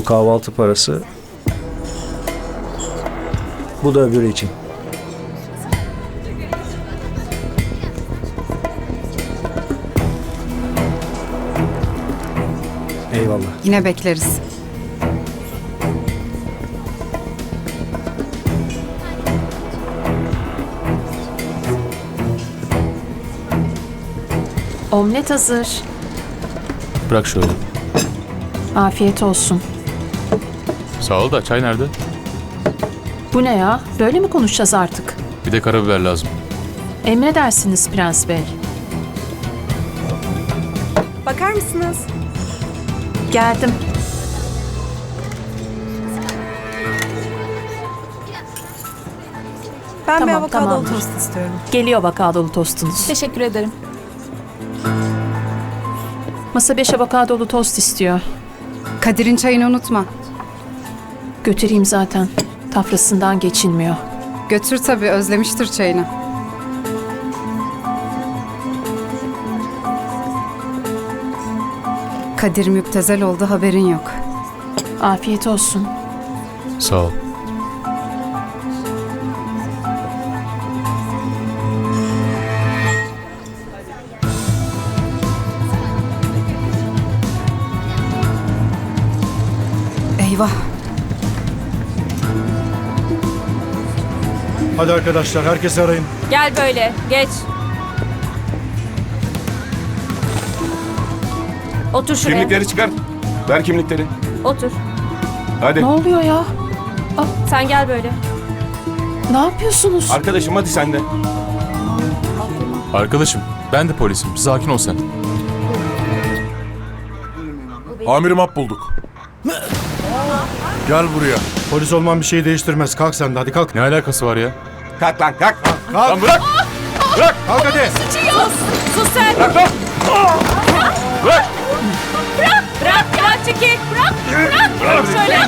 Bu kahvaltı parası. Bu da öbürü için. Eyvallah. Yine bekleriz. Omlet hazır. Bırak şöyle. Afiyet olsun. Sağ ol da çay nerede? Bu ne ya? Böyle mi konuşacağız artık? Bir de karabiber lazım. Emredersiniz Prens Bey. Bakar mısınız? Geldim. Ben bir Tamam, avokadolu tamamdır. tost istiyorum. Geliyor avokadolu tostunuz. Teşekkür ederim. Masa 5 avokadolu tost istiyor. Kadir'in çayını unutma. Götüreyim zaten. Tafrasından geçilmiyor. Götür tabii özlemiştir çayını. Kadir müptezel oldu haberin yok. Afiyet olsun. Sağ ol. Eyvah. Hadi arkadaşlar herkesi arayın. Gel böyle, geç. Otur şuraya. Kimlikleri çıkar. Ver kimlikleri. Otur. Hadi. Ne oluyor ya? Sen gel böyle. Ne yapıyorsunuz? Arkadaşım hadi sen de. Arkadaşım ben de polisim. Sakin ol sen. Amirim hap bulduk. Gel buraya. Polis olman bir şeyi değiştirmez. Kalk sen de hadi kalk. Ne alakası var ya? Kalk lan kalk. Kalk. Lan bırak. Kalk hadi. Sus sen. Bırak lan. Bırak. Bırak, bırak çekil. Bırak, bırak. Bırak şöyle.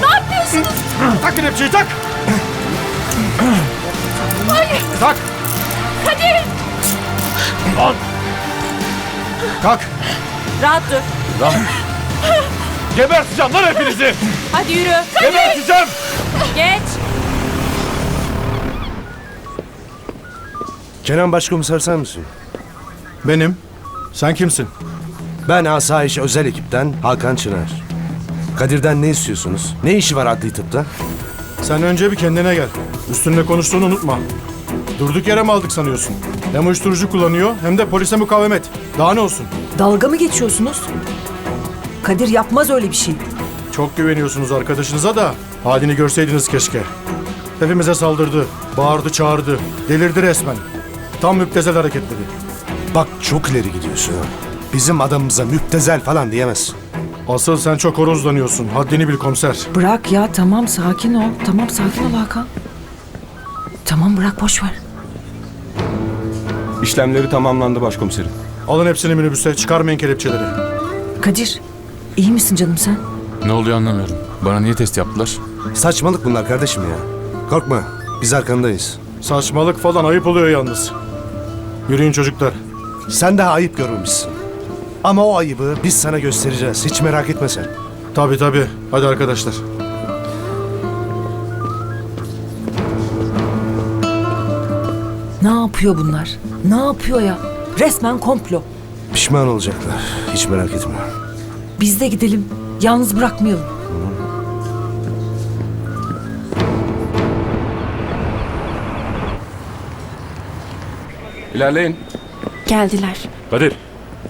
Ne yapıyorsunuz? Tak kelepçeyi tak. Tak. Kadir. Kalk. Rahat dur. Geberteceğim lan hepinizi. Hadi yürü. Geberteceğim. Geç. Kenan Başkomiser sen misin? Benim. Sen kimsin? Ben Asayiş Özel Ekipten Hakan Çınar. Kadir'den ne istiyorsunuz? Ne işi var adli tıpta? Sen önce bir kendine gel. Üstünde konuştuğunu unutma. Durduk yere mi aldık sanıyorsun? Hem uyuşturucu kullanıyor hem de polise mukavemet. Daha ne olsun? Dalga mı geçiyorsunuz? Kadir yapmaz öyle bir şey. Çok güveniyorsunuz arkadaşınıza da halini görseydiniz keşke. Hepimize saldırdı, bağırdı, çağırdı, delirdi resmen. Tam müptezel hareketleri. Bak çok ileri gidiyorsun. ha. Bizim adamımıza müptezel falan diyemezsin. Asıl sen çok horozlanıyorsun. Haddini bil komiser. Bırak ya tamam sakin ol. Tamam sakin ol Hakan. Tamam bırak boş ver. İşlemleri tamamlandı başkomiserim. Alın hepsini minibüse, çıkarmayın kelepçeleri. Kadir iyi misin canım sen? Ne oluyor anlamıyorum. Bana niye test yaptılar? Saçmalık bunlar kardeşim ya. Korkma, biz arkandayız. Saçmalık falan ayıp oluyor yalnız. Yürüyün çocuklar. Sen daha ayıp görmemişsin. Ama o ayıbı biz sana göstereceğiz. Hiç merak etme sen. Tabii tabii. Hadi arkadaşlar. Ne yapıyor bunlar? Ne yapıyor ya? Resmen komplo. Pişman olacaklar. Hiç merak etme. Biz de gidelim. Yalnız bırakmayalım. İlerleyin. Geldiler. Kadir.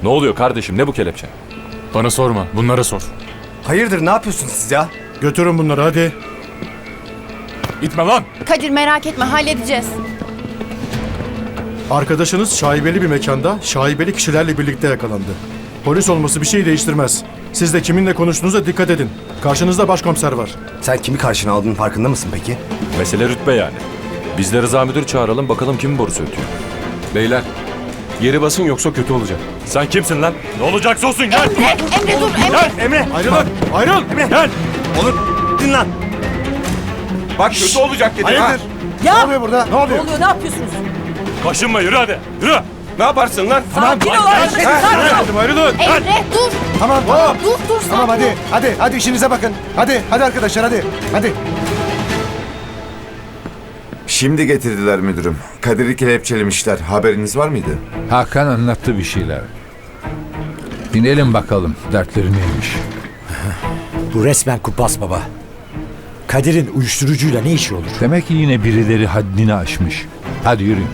Ne oluyor kardeşim? Ne bu kelepçe? Bana sorma. Bunlara sor. Hayırdır ne yapıyorsunuz siz ya? Götürün bunları hadi. Gitme lan! Kadir merak etme halledeceğiz. Arkadaşınız şaibeli bir mekanda şaibeli kişilerle birlikte yakalandı. Polis olması bir şey değiştirmez. Siz de kiminle konuştuğunuza dikkat edin. Karşınızda başkomiser var. Sen kimi karşına aldığının farkında mısın peki? Mesele rütbe yani. Biz de Rıza Müdür çağıralım bakalım kim borusu ötüyor. Beyler. Geri basın yoksa kötü olacak. Sen kimsin lan? Ne olacaksa olsun gel! Emre dur Emre. Gel Emre! Ayrılın! Ayrıl! Gel! Olur. Din lan. Bak kötü olacak dedim ha. Hayırdır? Ya Ne oluyor burada? Ne ne oluyor? oluyor ne yapıyorsunuz? Kaşınma yürü hadi! Yürü! Ne yaparsın lan? Sakin ol arkadaşım. Sakin ol. Ayrılın. Emre dur. Tamam tamam. Dur dur sakin Tamam ol. hadi hadi hadi işinize bakın. Hadi hadi arkadaşlar hadi. Hadi. Şimdi getirdiler müdürüm. Kadir'i kelepçelemişler. Haberiniz var mıydı? Hakan anlattı bir şeyler. Binelim bakalım dertleri neymiş. Bu resmen kumpas baba. Kadir'in uyuşturucuyla ne işi olur? Demek ki yine birileri haddini aşmış. Hadi yürüyün.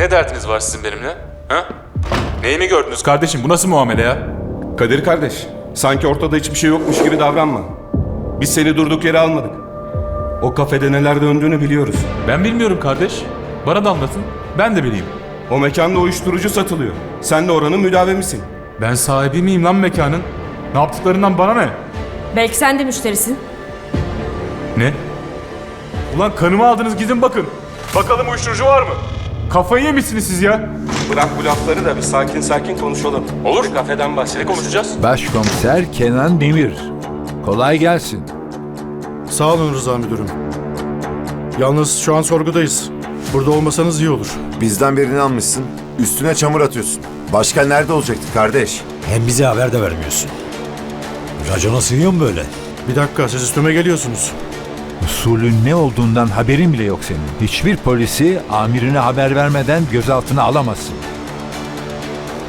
Ne derdiniz var sizin benimle? Ha? Neyi mi gördünüz kardeşim? Bu nasıl muamele ya? Kadir kardeş, sanki ortada hiçbir şey yokmuş gibi davranma. Biz seni durduk yere almadık. O kafede neler döndüğünü biliyoruz. Ben bilmiyorum kardeş. Bana da anlatın. Ben de bileyim. O mekanda uyuşturucu satılıyor. Sen de oranın müdavimisin. Ben sahibi miyim lan mekanın? Ne yaptıklarından bana ne? Belki sen de müşterisin. Ne? Ulan kanımı aldınız gidin bakın. Bakalım uyuşturucu var mı? Kafayı yemişsiniz siz ya. Bırak bu lafları da bir sakin sakin konuşalım. Olur. Kafeden bahsedelim. Ne konuşacağız? Başkomiser Kenan Demir. Kolay gelsin. Sağ olun Rıza müdürüm. Yalnız şu an sorgudayız. Burada olmasanız iyi olur. Bizden birini almışsın. Üstüne çamur atıyorsun. Başka nerede olacaktı kardeş? Hem bize haber de vermiyorsun. Racona sığıyor mu böyle? Bir dakika siz üstüme geliyorsunuz. Usulün ne olduğundan haberin bile yok senin. Hiçbir polisi amirine haber vermeden gözaltına alamazsın.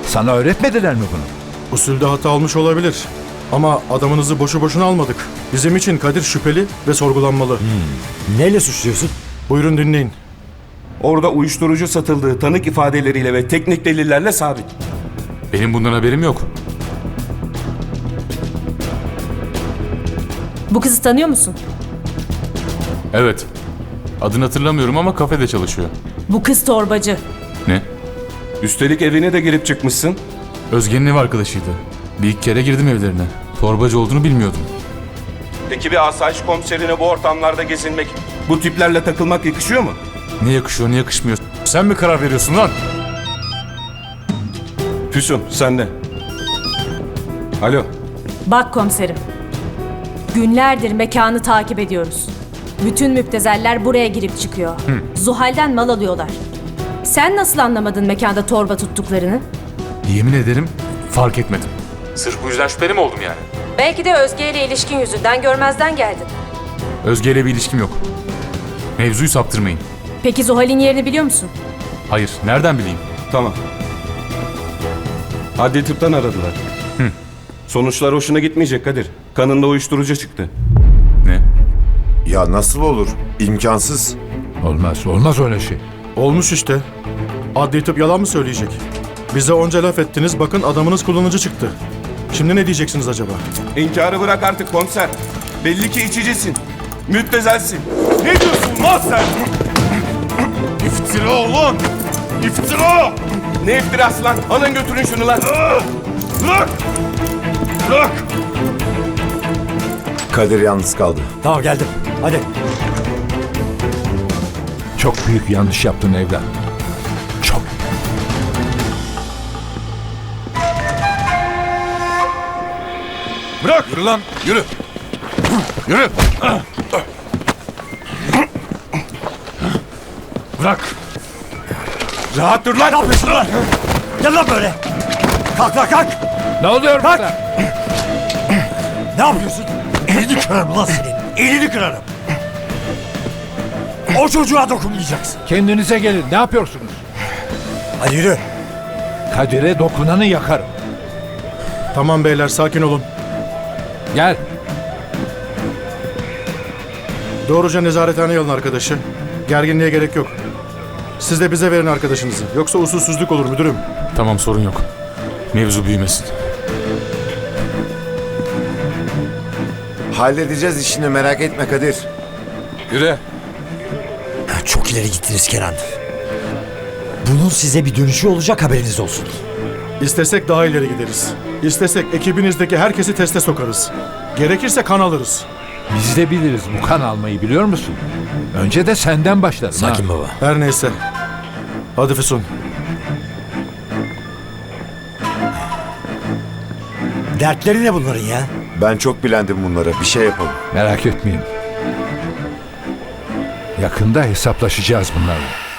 Sana öğretmediler mi bunu? Usulde hata almış olabilir. Ama adamınızı boşu boşuna almadık. Bizim için Kadir şüpheli ve sorgulanmalı. Neyle suçluyorsun? Buyurun dinleyin. Orada uyuşturucu satıldığı tanık ifadeleriyle ve teknik delillerle sabit. Benim bundan haberim yok. Bu kızı tanıyor musun? Evet. Adını hatırlamıyorum ama kafede çalışıyor. Bu kız torbacı. Ne? Üstelik evine de girip çıkmışsın. Özge'nin ev arkadaşıydı. Bir iki kere girdim evlerine. Torbacı olduğunu bilmiyordum. Peki bir asayiş komiserine bu ortamlarda gezinmek, bu tiplerle takılmak yakışıyor mu? Ne yakışıyor ne yakışmıyor. Sen mi karar veriyorsun lan? Füsun sen de. Alo. Bak komiserim. Günlerdir mekanı takip ediyoruz. Bütün müptezeller buraya girip çıkıyor. Zuhal'den mal alıyorlar. Sen nasıl anlamadın mekanda torba tuttuklarını? Yemin ederim fark etmedim. Sırf bu yüzden şüpheli mi oldum yani? Belki de Özge ile ilişkin yüzünden görmezden geldin. Özge ile bir ilişkim yok. Mevzuyu saptırmayın. Peki Zuhal'in yerini biliyor musun? Hayır, nereden bileyim? Tamam. Adli tıptan aradılar. Sonuçlar hoşuna gitmeyecek Kadir. Kanında uyuşturucu çıktı. Ya nasıl olur? İmkansız. Olmaz, olmaz öyle şey. Olmuş işte. Adli tıp yalan mı söyleyecek? Bize onca laf ettiniz bakın adamınız kullanıcı çıktı. Şimdi ne diyeceksiniz acaba? İnkarı bırak artık komiser. Belli ki içicisin. Müptezelsin. Ne diyorsun lan sen? İftira ulan! İftira! Ne iftirası lan? Alın götürün şunu lan. Bırak! Bırak! Kadir yalnız kaldı. Tamam geldim. Hadi. Çok büyük yanlış yaptın evlat. Çok. Bırak! Yürü lan! Yürü! Yürü! Bırak! Rahat dur lan. Ne yapıyorsun lan? Gel lan böyle. Kalk lan kalk. Ne oluyor Kalk. burada? Ne yapıyorsun? Elini kırarım lan senin. Elini kırarım. O çocuğa dokunmayacaksın. Kendinize gelin. Ne yapıyorsunuz? Hadi yürü. Kadir'e dokunanı yakarım. Tamam beyler sakin olun. Gel. Doğruca nezarethaneye alın arkadaşı. Gerginliğe gerek yok. Siz de bize verin arkadaşınızı. Yoksa usulsüzlük olur müdürüm. Tamam sorun yok. Mevzu büyümesin. Halledeceğiz işini merak etme Kadir. Yürü! Çok ileri gittiniz Kenan. Bunun size bir dönüşü olacak haberiniz olsun. İstesek daha ileri gideriz. İstesek ekibinizdeki herkesi teste sokarız. Gerekirse kan alırız. Biz de biliriz bu kan almayı biliyor musun? Önce de senden başlarım. Sakin ha. baba. Her neyse. Hadi Füsun. Dertleri ne bunların ya? Ben çok bilendim bunlara. Bir şey yapalım. Merak etmeyin. Yakında hesaplaşacağız bunlarla.